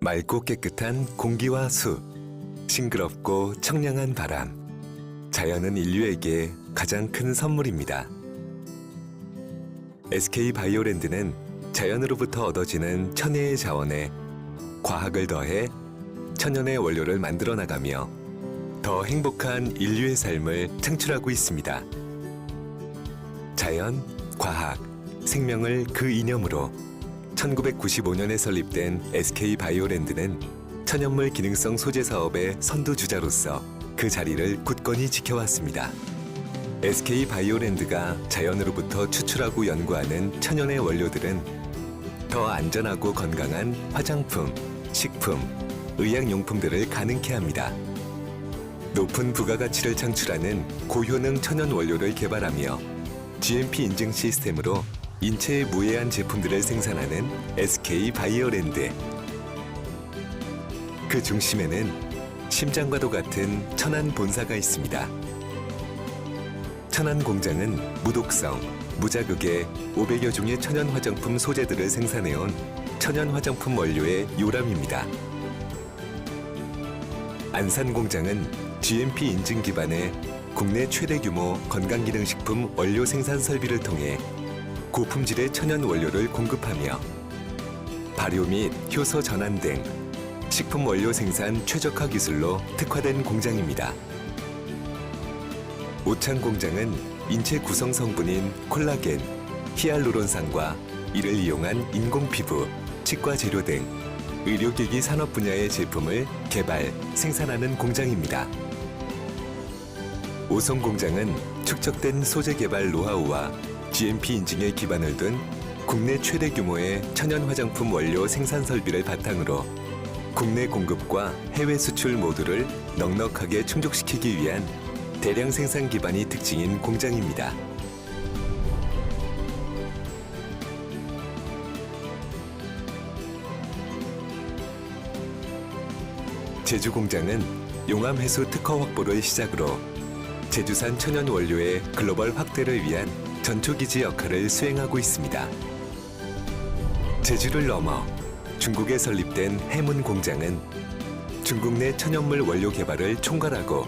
맑고 깨끗한 공기와 수, 싱그럽고 청량한 바람. 자연은 인류에게 가장 큰 선물입니다. SK 바이오랜드는 자연으로부터 얻어지는 천혜의 자원에 과학을 더해 천연의 원료를 만들어 나가며 더 행복한 인류의 삶을 창출하고 있습니다. 자연, 과학, 생명을 그 이념으로 1995년에 설립된 SK 바이오랜드는 천연물 기능성 소재 사업의 선두주자로서 그 자리를 굳건히 지켜왔습니다. SK 바이오랜드가 자연으로부터 추출하고 연구하는 천연의 원료들은 더 안전하고 건강한 화장품, 식품, 의약용품들을 가능케 합니다. 높은 부가가치를 창출하는 고효능 천연 원료를 개발하며 GMP 인증 시스템으로 인체에 무해한 제품들을 생산하는 SK 바이오랜드. 그 중심에는 심장과도 같은 천안 본사가 있습니다. 천안 공장은 무독성, 무자극의 500여 종의 천연 화장품 소재들을 생산해온 천연 화장품 원료의 요람입니다. 안산 공장은 GMP 인증 기반의 국내 최대 규모 건강기능식품 원료 생산 설비를 통해 고품질의 천연 원료를 공급하며 발효 및 효소 전환 등 식품 원료 생산 최적화 기술로 특화된 공장입니다. 오창 공장은 인체 구성 성분인 콜라겐, 히알루론산과 이를 이용한 인공 피부, 치과 재료 등 의료기기 산업 분야의 제품을 개발, 생산하는 공장입니다. 오성 공장은 축적된 소재 개발 노하우와 GMP 인증에 기반을 둔 국내 최대 규모의 천연 화장품 원료 생산 설비를 바탕으로 국내 공급과 해외 수출 모두를 넉넉하게 충족시키기 위한 대량 생산 기반이 특징인 공장입니다. 제주 공장은 용암 해수 특허 확보를 시작으로 제주산 천연 원료의 글로벌 확대를 위한 전초기지 역할을 수행하고 있습니다. 제주를 넘어 중국에 설립된 해문 공장은 중국 내 천연물 원료 개발을 총괄하고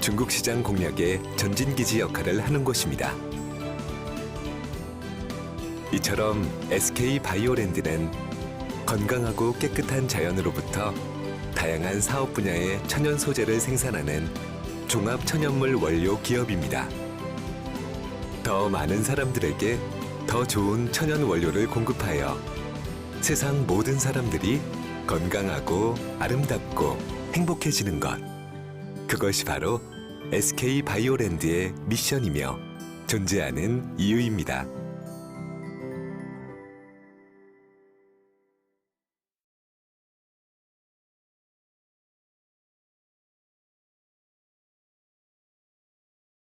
중국 시장 공략의 전진기지 역할을 하는 곳입니다. 이처럼 SK 바이오랜드는 건강하고 깨끗한 자연으로부터 다양한 사업 분야의 천연 소재를 생산하는 종합 천연물 원료 기업입니다. 더 많은 사람들에게 더 좋은 천연 원료를 공급하여 세상 모든 사람들이 건강하고 아름답고 행복해지는 것. 그것이 바로 SK 바이오랜드의 미션이며 존재하는 이유입니다.